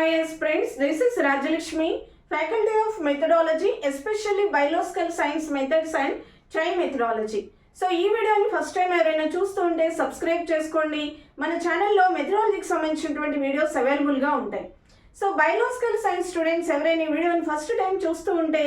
Hi, as friends, this is Rajalakshmi, Faculty of Methodology, especially Biological Science Methods and Tri so ఈ వీడియోని first time ఎవరైనా చూస్తూ ఉంటే subscribe చేసుకోండి. మన ఛానల్లో మెథడాలజీకి సంబంధించినటువంటి వీడియోస్ అవైలబుల్గా ఉంటాయి. సో బయోలాజికల్ సైన్స్ స్టూడెంట్స్ ఎవరైనా ఈ వీడియోని ఫస్ట్ టైం చూస్తూ ఉంటే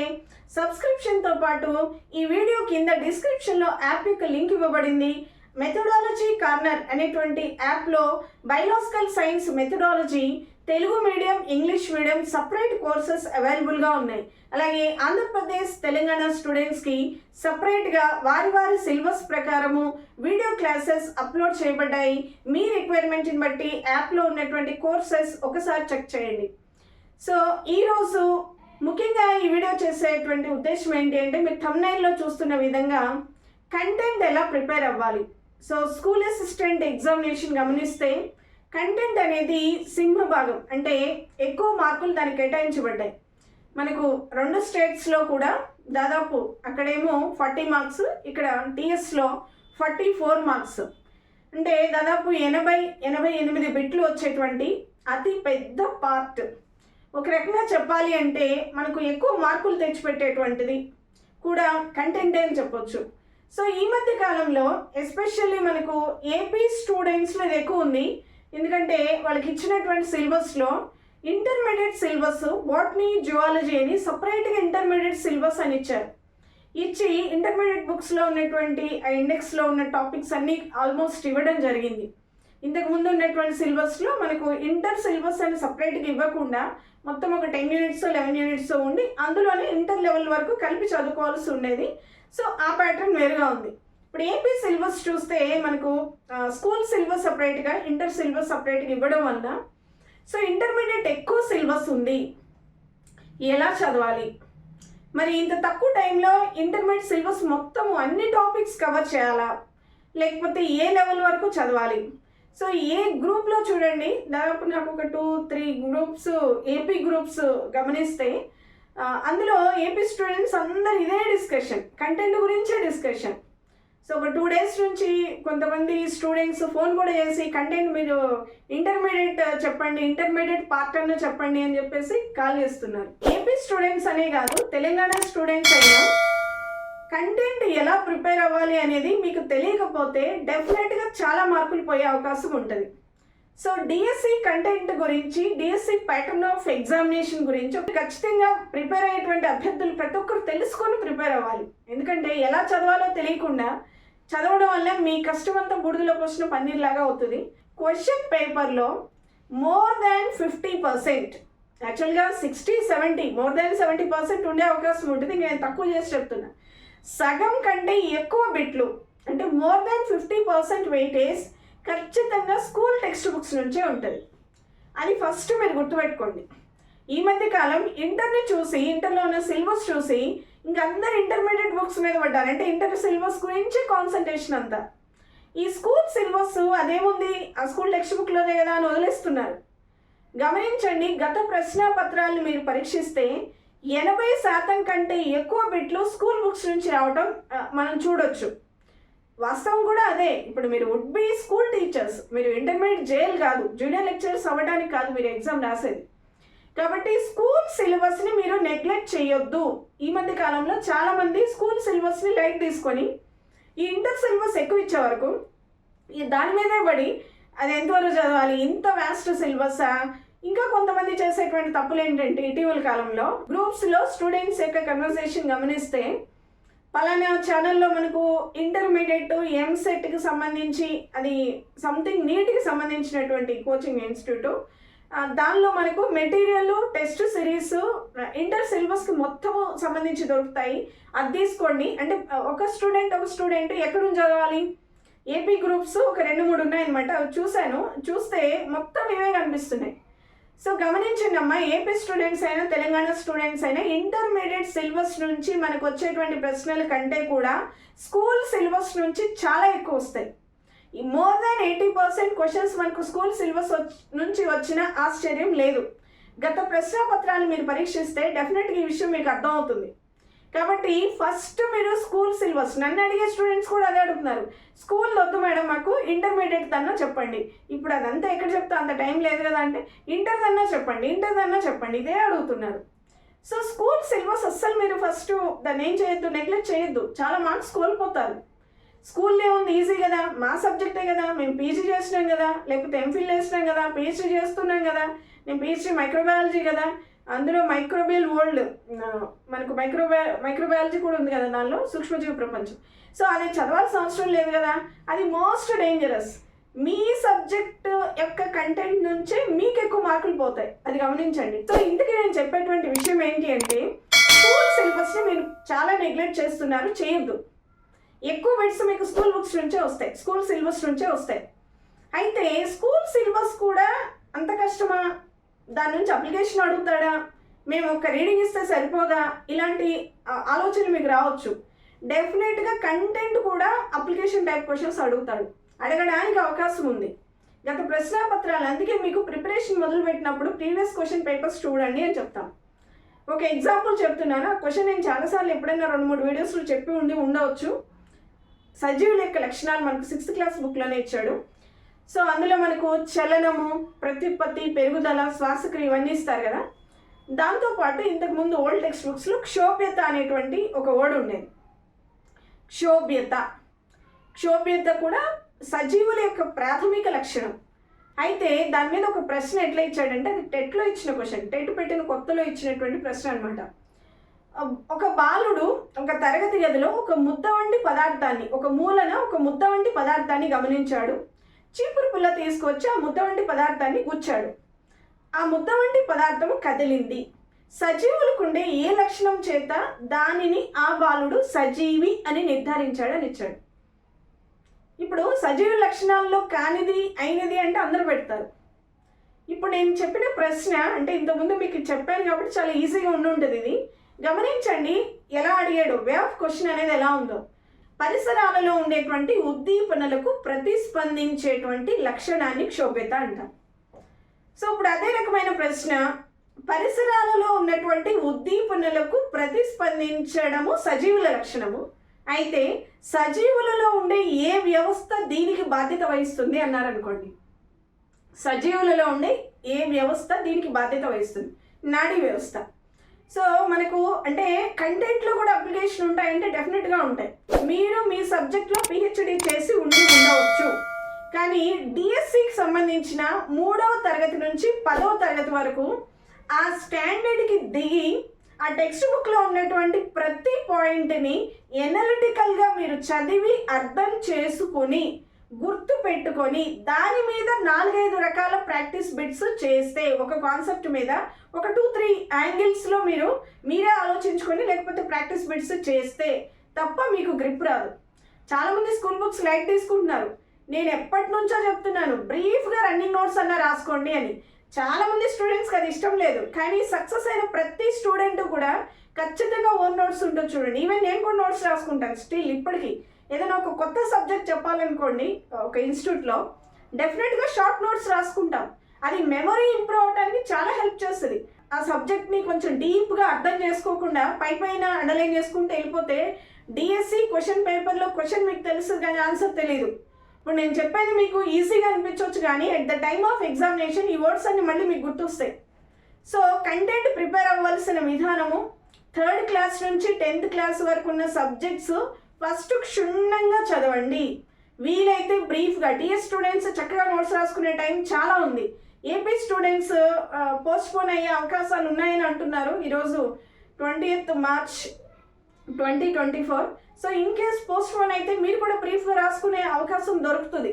సబ్స్క్రిప్షన్తో పాటు ఈ వీడియో కింద డిస్క్రిప్షన్లో యాప్ యొక్క లింక్ ఇవ్వబడింది. మెథడాలజీ కార్నర్ అనేటువంటి యాప్లో biological science methodology Telugu medium English medium separate courses అవైలబుల్గా ఉన్నాయి. అలాగే ఆంధ్రప్రదేశ్ తెలంగాణ స్టూడెంట్స్కి సపరేట్గా వారి వారి సిలబస్ ప్రకారము వీడియో క్లాసెస్ అప్లోడ్ చేయబడ్డాయి. మీ రిక్వైర్మెంట్ని బట్టి యాప్లో ఉన్నటువంటి కోర్సెస్ ఒకసారి చెక్ చేయండి. సో ఈరోజు ముఖ్యంగా ఈ వీడియో చేసేటువంటి ఉద్దేశం ఏంటి అంటే మీరు థమ్నైల్లో చూస్తున్న విధంగా కంటెంట్ ఎలా ప్రిపేర్ అవ్వాలి? సో స్కూల్ అసిస్టెంట్ ఎగ్జామినేషన్ గమనిస్తే కంటెంట్ అనేది సింహ భాగం. అంటే ఎక్కువ మార్కులు దానికి కేటాయించబడ్డాయి. మనకు రెండు స్టేట్స్లో కూడా దాదాపు అక్కడేమో ఫార్టీ మార్క్స్ ఇక్కడ టీఎస్లో ఫార్టీ ఫోర్ మార్క్స్. అంటే దాదాపు ఎనభై ఎనభై ఎనిమిది బిట్లు వచ్చేటువంటి అతి పెద్ద పార్ట్ ఒక రకంగా చెప్పాలి అంటే మనకు ఎక్కువ మార్కులు తెచ్చిపెట్టేటువంటిది కూడా కంటెంటే అని చెప్పొచ్చు. సో ఈ మధ్య కాలంలో ఎస్పెషల్లీ మనకు ఏపీ స్టూడెంట్స్లో ఇది ఎక్కువ ఉంది. ఎందుకంటే వాళ్ళకి ఇచ్చినటువంటి సిలబస్లో ఇంటర్మీడియట్ సిలబస్ బాటనీ జువాలజీ అని సపరేట్గా ఇంటర్మీడియట్ సిలబస్ అని ఇచ్చారు. ఇచ్చి ఇంటర్మీడియట్ బుక్స్లో ఉన్నటువంటి ఆ ఇండెక్స్లో ఉన్న టాపిక్స్ అన్నీ ఆల్మోస్ట్ ఇవ్వడం జరిగింది. ఇంతకు ముందు ఉన్నటువంటి సిలబస్లో మనకు ఇంటర్ సిలబస్ అని సపరేట్గా ఇవ్వకుండా మొత్తం ఒక టెన్ యూనిట్స్ లెవెన్ యూనిట్స్ ఉండి అందులోనే ఇంటర్ లెవెల్ వరకు కలిపి చదువుకోవాల్సి ఉండేది. సో ఆ ప్యాటర్న్ వేరుగా ఉంది. ఇప్పుడు ఏపీ సిలబస్ చూస్తే మనకు స్కూల్ సిలబస్ సపరేట్గా ఇంటర్ సిలబస్ సపరేట్గా ఇవ్వడం వల్ల సో ఇంటర్మీడియట్ ఎక్కువ సిలబస్ ఉంది. ఎలా చదవాలి? మరి ఇంత తక్కువ టైంలో ఇంటర్మీడియట్ సిలబస్ మొత్తం అన్ని టాపిక్స్ కవర్ చేయాలా? లేకపోతే ఏ లెవెల్ వరకు చదవాలి? సో ఏ గ్రూప్లో చూడండి దాదాపు నాకు ఒక two three groups AP groups గమనిస్తే అందులో ఏపీ స్టూడెంట్స్ అందరు ఇదే డిస్కషన్ కంటెంట్ గురించే డిస్కషన్ సో ఒక టూ డేస్ నుంచి కొంతమంది స్టూడెంట్స్ ఫోన్ కూడా చేసి కంటెంట్ మీరు ఇంటర్మీడియట్ uh, చెప్పండి ఇంటర్మీడియట్ పార్టర్ను చెప్పండి అని చెప్పేసి కాల్ చేస్తున్నారు. ఏపీ స్టూడెంట్స్ అనే కాదు తెలంగాణ స్టూడెంట్స్ అయినా కంటెంట్ ఎలా ప్రిపేర్ అవ్వాలి అనేది మీకు తెలియకపోతే డెఫినెట్గా చాలా మార్కులు పోయే అవకాశం ఉంటుంది. సో డిఎస్సి కంటెంట్ గురించి డిఎస్సి ప్యాటర్న్ ఆఫ్ ఎగ్జామినేషన్ గురించి ఖచ్చితంగా ప్రిపేర్ అయ్యేటువంటి అభ్యర్థులు ప్రతి ఒక్కరు తెలుసుకొని ప్రిపేర్ అవ్వాలి. ఎందుకంటే ఎలా చదవాలో తెలియకుండా చదవడం వల్ల మీ కష్టమంతా అంతా బుడిదలో పోసిన పన్నీర్ లాగా అవుతుంది క్వశ్చన్ పేపర్లో మోర్ దాన్ ఫిఫ్టీ పర్సెంట్ యాక్చువల్గా sixty seventy more than seventy percent ఉండే అవకాశం ఉంటుంది. నేను తక్కువ చేసి చెప్తున్నా. సగం కంటే ఎక్కువ బిట్లు అంటే more than fifty percent weightage ఖచ్చితంగా స్కూల్ టెక్స్ట్ బుక్స్ నుంచే ఉంటుంది. అది ఫస్ట్ మీరు గుర్తుపెట్టుకోండి. ఈ మధ్య కాలం ఇంటర్ని చూసి ఇంటర్లో ఉన్న సిలబస్ చూసి ఇంక ఇంటర్మీడియట్ బుక్స్ మీద పడ్డారు. అంటే ఇంటర్ సిలబస్ గురించి కాన్సన్ట్రేషన్ అంతా. ఈ స్కూల్ సిలబస్ అదేముంది? ఆ స్కూల్ టెక్స్ట్ బుక్లోనే కదా అని వదిలేస్తున్నారు. గమనించండి గత ప్రశ్నాపత్రాలను మీరు పరీక్షిస్తే ఎనభై శాతం కంటే ఎక్కువ బిట్లు స్కూల్ బుక్స్ నుంచి రావటం మనం చూడొచ్చు. వాస్తవం కూడా అదే. ఇప్పుడు మీరు వుడ్ బి స్కూల్ టీచర్స్ మీరు ఇంటర్మీడియట్ జైల్ కాదు. జూనియర్ లెక్చరర్స్ అవ్వడానికి కాదు మీరు ఎగ్జామ్ రాసేది. కాబట్టి స్కూల్ సిలబస్ని మీరు నెగ్లెక్ట్ చేయొద్దు. ఈ మధ్య కాలంలో చాలామంది స్కూల్ సిలబస్ని లైట్ తీసుకొని ఈ ఇంటర్ సిలబస్ ఎక్కువ ఇచ్చే వరకు ఈ దాని మీదే పడి అది ఎంతవరకు చదవాలి? ఇంత వ్యాస్ట్ సిలబసా ఇంకా కొంతమంది చేసేటువంటి తప్పులు ఏంటంటే ఇటీవల కాలంలో గ్రూప్స్లో స్టూడెంట్స్ యొక్క కన్వర్సేషన్ గమనిస్తే పలానా ఛానల్లో మనకు ఇంటర్మీడియట్ ఎంసెట్కి సంబంధించి అది సంథింగ్ నీట్కి సంబంధించినటువంటి కోచింగ్ ఇన్స్టిట్యూట్ దానిలో మనకు మెటీరియల్ టెస్ట్ సిరీస్ ఇంటర్ సిలబస్కి మొత్తము సంబంధించి దొరుకుతాయి. అది తీసుకోండి. అంటే ఒక స్టూడెంట్ ఒక స్టూడెంట్ ఎక్కడ నుంచి చదవాలి ఏపీ గ్రూప్స్ ఒక రెండు మూడు ఉన్నాయన్నమాట. అవి చూశాను. చూస్తే మొత్తం ఇవే కనిపిస్తున్నాయి? సో గమనించండి అమ్మా ఏపీ స్టూడెంట్స్ అయినా తెలంగాణ స్టూడెంట్స్ అయినా ఇంటర్మీడియట్ సిలబస్ నుంచి మనకు వచ్చేటువంటి ప్రశ్నల కంటే కూడా స్కూల్ సిలబస్ నుంచి చాలా ఎక్కువ వస్తాయి. ఈ more than eighty percent questions మనకు స్కూల్ సిలబస్ నుంచి వచ్చిన ఆశ్చర్యం లేదు. గత ప్రశ్నపత్రాలు మీరు పరీక్షిస్తే డెఫినెట్గా ఈ విషయం మీకు అర్థమవుతుంది. కాబట్టి ఫస్ట్ మీరు స్కూల్ సిలబస్ నన్ను అడిగే స్టూడెంట్స్ కూడా అదే అడుగుతున్నారు. స్కూల్ వద్దు మేడం మాకు ఇంటర్మీడియట్ దన్నో చెప్పండి. ఇప్పుడు అదంతా ఎక్కడ చెప్తా అంత టైం లేదు కదా అంటే ఇంటర్ దన్నా చెప్పండి ఇంటర్ దన్నా చెప్పండి ఇదే అడుగుతున్నారు. సో స్కూల్ సిలబస్ అస్సలు మీరు ఫస్ట్ దాన్ని ఏం చేయొద్దు నెగ్లెక్ట్ చేయొద్దు. చాలా మార్క్స్ కోల్పోతారు. స్కూల్లో ఉంది ఈజీ కదా. మా సబ్జెక్టే కదా. మేము పీజీ చేస్తున్నాం కదా. లేకపోతే ఎంఫిల్ చేస్తున్నాం కదా. పిహెచ్డీ చేస్తున్నాం కదా. నేను పిహెచ్డీ మైక్రోబయాలజీ కదా. అందులో మైక్రోబియల్ వరల్డ్ మనకు మైక్రోబయా మైక్రోబయాలజీ కూడా ఉంది కదా దానిలో సూక్ష్మజీవి ప్రపంచం. సో అది చదవాల్సిన అవసరం లేదు కదా? అది మోస్ట్ డేంజరస్. మీ సబ్జెక్ట్ యొక్క కంటెంట్ నుంచే మీకు ఎక్కువ మార్కులు పోతాయి. అది గమనించండి. సో ఇందుకే నేను చెప్పేటువంటి విషయం ఏంటి అంటే స్కూల్ సిలబస్ని మీరు చాలా నెగ్లెక్ట్ చేస్తున్నారు చేయొద్దు. ఎక్కువ బిట్స్ మీకు స్కూల్ బుక్స్ నుంచే వస్తాయి. స్కూల్ సిలబస్ నుంచే వస్తాయి. అయితే స్కూల్ సిలబస్ కూడా అంత కష్టమా? దాని నుంచి అప్లికేషన్ అడుగుతాడా? మేము ఒక రీడింగ్ ఇస్తే సరిపోదా? ఇలాంటి ఆలోచన ఆలోచనలు మీకు రావచ్చు. డెఫినెట్గా కంటెంట్ కూడా అప్లికేషన్ టైప్ క్వశ్చన్స్ అడుగుతాడు. అడగడానికి అవకాశం ఉంది. గత ప్రశ్నాపత్రాలు అందుకే మీకు ప్రిపరేషన్ మొదలు పెట్టినప్పుడు ప్రీవియస్ క్వశ్చన్ పేపర్స్ చూడండి అని చెప్తాం. ఒక ఎగ్జాంపుల్ చెప్తున్నాను. ఆ క్వశ్చన్ నేను చాలాసార్లు ఎప్పుడైనా రెండు మూడు వీడియోస్లో చెప్పి ఉండి ఉండవచ్చు. సజీవుల యొక్క లక్షణాలు మనకు సిక్స్త్ క్లాస్ బుక్లోనే ఇచ్చాడు. సో అందులో మనకు చలనము ప్రత్యుత్పత్తి పెరుగుదల శ్వాసక్రియ ఇవన్నీ ఇస్తారు కదా. దాంతోపాటు ఇంతకు ముందు ఓల్డ్ టెక్స్ట్ బుక్స్లో క్షోభ్యత అనేటువంటి ఒక వర్డ్ ఉండేది. క్షోభ్యత. క్షోభ్యత కూడా సజీవుల యొక్క ప్రాథమిక లక్షణం. అయితే దాని మీద ఒక ప్రశ్న ఎట్లా ఇచ్చాడంటే అది టెట్లో ఇచ్చిన క్వశ్చన్ టెట్ పెట్టిన కొత్తలో ఇచ్చినటువంటి ప్రశ్న అనమాట ఒక బాలుడు ఒక తరగతి గదిలో ఒక ముద్ద వంటి పదార్థాన్ని ఒక మూలన ఒక ముద్ద వంటి పదార్థాన్ని గమనించాడు. చీపురు పుల్ల తీసుకొచ్చి ఆ ముద్ద వంటి పదార్థాన్ని గుచ్చాడు. ఆ ముద్ద వంటి పదార్థము కదిలింది. సజీవులకుండే ఏ లక్షణం చేత దానిని ఆ బాలుడు సజీవి అని నిర్ధారించాడని ఇచ్చాడు. ఇప్పుడు సజీవ లక్షణాల్లో కానిది అయినది అంటే అందరూ పెడతారు. ఇప్పుడు నేను చెప్పిన ప్రశ్న అంటే ఇంతకుముందు మీకు చెప్పాను కాబట్టి చాలా ఈజీగా ఉండి ఉంటుంది ఇది. గమనించండి ఎలా అడిగాడు? వే ఆఫ్ క్వశ్చన్ అనేది ఎలా ఉందో. పరిసరాలలో ఉండేటువంటి ఉద్దీపనలకు ప్రతిస్పందించేటువంటి లక్షణాన్ని క్షోభ్యత అంటాం. సో ఇప్పుడు అదే రకమైన ప్రశ్న పరిసరాలలో ఉన్నటువంటి ఉద్దీపనలకు ప్రతిస్పందించడము సజీవుల లక్షణము. అయితే సజీవులలో ఉండే ఏ వ్యవస్థ దీనికి బాధ్యత వహిస్తుంది అన్నారనుకోండి. సజీవులలో ఉండే ఏ వ్యవస్థ దీనికి బాధ్యత వహిస్తుంది? నాడీ వ్యవస్థ. సో మనకు అంటే కంటెంట్లో కూడా అప్లికేషన్ ఉంటాయంటే డెఫినెట్గా ఉంటాయి. మీరు మీ సబ్జెక్ట్లో పిహెచ్డి చేసి ఉండి ఉండవచ్చు. కానీ డిఎస్సికి సంబంధించిన మూడవ తరగతి నుంచి పదవ తరగతి వరకు ఆ స్టాండర్డ్కి దిగి ఆ టెక్స్ట్ బుక్లో ఉన్నటువంటి ప్రతి పాయింట్ని ఎనలిటికల్గా మీరు చదివి అర్థం చేసుకొని గుర్తు పెట్టుకొని దాని మీద నాలుగైదు రకాల ప్రాక్టీస్ బిట్స్ చేస్తే ఒక కాన్సెప్ట్ మీద ఒక టూ త్రీ యాంగిల్స్లో మీరు మీరే ఆలోచించుకొని లేకపోతే ప్రాక్టీస్ బిట్స్ చేస్తే తప్ప మీకు గ్రిప్ రాదు. చాలామంది స్కూల్ బుక్స్ లైట్ తీసుకుంటున్నారు. నేను ఎప్పటి నుంచో చెప్తున్నాను బ్రీఫ్గా రన్నింగ్ నోట్స్ అన్న రాసుకోండి అని. చాలామంది స్టూడెంట్స్కి అది ఇష్టం లేదు. కానీ సక్సెస్ అయిన ప్రతి స్టూడెంట్ కూడా ఖచ్చితంగా ఓన్ నోట్స్ ఉంటుంది చూడండి. ఈవెన్ నేను కూడా నోట్స్ రాసుకుంటాను స్టిల్ ఇప్పటికీ. ఏదైనా ఒక కొత్త సబ్జెక్ట్ చెప్పాలనుకోండి ఒక ఇన్స్టిట్యూట్లో డెఫినెట్గా షార్ట్ నోట్స్ రాసుకుంటాం. అది మెమరీ ఇంప్రూవ్ అవడానికి చాలా హెల్ప్ చేస్తుంది. ఆ సబ్జెక్ట్ని కొంచెం డీప్గా అర్థం చేసుకోకుండా పై పైన అండర్లైన్ చేసుకుంటూ వెళ్ళిపోతే డిఎస్సి క్వశ్చన్ పేపర్లో క్వశ్చన్ మీకు తెలుసు కానీ ఆన్సర్ తెలియదు ఇప్పుడు నేను చెప్పేది మీకు ఈజీగా అనిపించవచ్చు కానీ at the time of examination ఈ వర్డ్స్ అన్ని మళ్ళీ మీకు గుర్తొస్తాయి. సో కంటెంట్ ప్రిపేర్ అవ్వాల్సిన విధానము థర్డ్ క్లాస్ నుంచి టెన్త్ క్లాస్ వరకు ఉన్న సబ్జెక్ట్స్ ఫస్ట్ క్షుణ్ణంగా చదవండి. వీలైతే బ్రీఫ్గా టీఎస్ స్టూడెంట్స్ చక్కగా నోట్స్ రాసుకునే టైం చాలా ఉంది. ఏపీ స్టూడెంట్స్ పోస్ట్పోన్ అయ్యే అవకాశాలు ఉన్నాయని అంటున్నారు. ఈరోజు twenty March twenty twenty four. So in case postpone అయితే మీరు కూడా బ్రీఫ్గా రాసుకునే అవకాశం దొరుకుతుంది.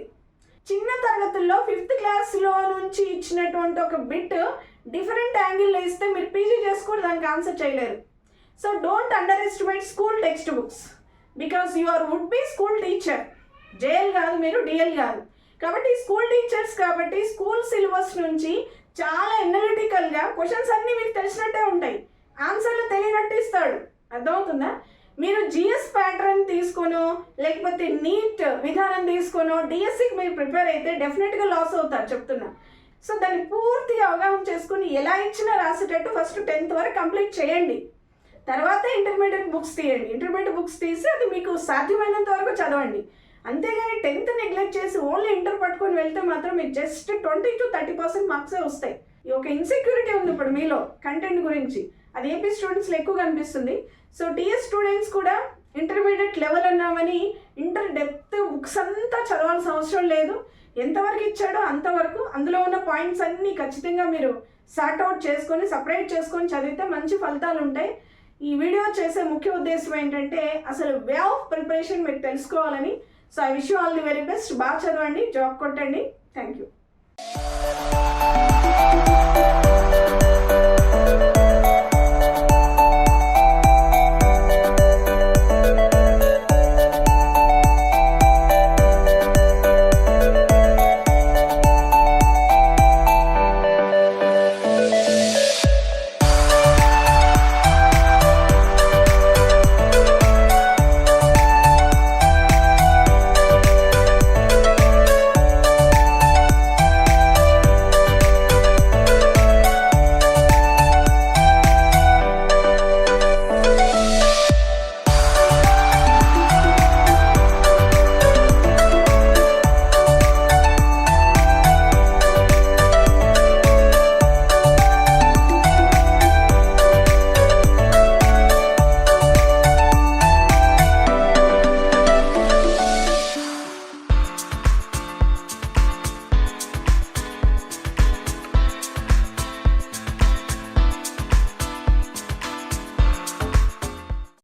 చిన్న తరగతుల్లో ఫిఫ్త్ క్లాస్లో నుంచి ఇచ్చినటువంటి ఒక బిట్ డిఫరెంట్ యాంగిల్లో ఇస్తే మీరు పీజీ చేసుకుని దానికి ఆన్సర్ చేయలేరు. So don't underestimate school text books. Because you are would be school teacher JL కాదు మీరు డిఎల్ కాదు. కాబట్టి స్కూల్ టీచర్స్ కాబట్టి స్కూల్ సిలబస్ నుంచి చాలా ఎనలిటికల్గా క్వశ్చన్స్ అన్నీ మీకు తెలిసినట్టే ఉంటాయి. ఆన్సర్లు తెలియనట్టు ఇస్తాడు. అర్థమవుతుందా? మీరు జిఎస్ ప్యాటర్న్ తీసుకోనో లేకపోతే నీట్ విధానం తీసుకోనో డిఎస్సికి మీరు ప్రిపేర్ అయితే డెఫినెట్గా లాస్ అవుతారు చెప్తున్నా. సో దాన్ని పూర్తిగా అవగాహన చేసుకుని ఎలా ఇచ్చినా రాసేటట్టు ఫస్ట్ టెన్త్ వరకు కంప్లీట్ చేయండి. తర్వాత ఇంటర్మీడియట్ బుక్స్ తీయండి. ఇంటర్మీడియట్ బుక్స్ తీసి అది మీకు సాధ్యమైనంత వరకు చదవండి. అంతేగాని టెన్త్ నెగ్లెక్ట్ చేసి ఓన్లీ ఇంటర్ పట్టుకొని వెళ్తే మాత్రం మీకు just twenty to thirty percent మార్క్సే వస్తాయి. ఈ ఒక ఇన్సెక్యూరిటీ ఉంది ఇప్పుడు మీలో కంటెంట్ గురించి. అది ఏపీ స్టూడెంట్స్లో ఎక్కువ కనిపిస్తుంది సో టీఎస్ స్టూడెంట్స్ కూడా ఇంటర్మీడియట్ లెవెల్ అన్నామని ఇంటర్ డెప్త్ బుక్స్ అంతా చదవాల్సిన అవసరం లేదు. ఎంతవరకు ఇచ్చాడో అంతవరకు అందులో ఉన్న పాయింట్స్ అన్నీ ఖచ్చితంగా మీరు సార్ట్ అవుట్ చేసుకొని సపరేట్ చేసుకొని చదివితే మంచి ఫలితాలు ఉంటాయి. ఈ వీడియో చేసే ముఖ్య ఉద్దేశం ఏంటంటే అసలు వే ఆఫ్ ప్రిపరేషన్ మీరు తెలుసుకోవాలని. So I wish all the very best బాగా చదవండి జాబ్ కొట్టండి. Thank you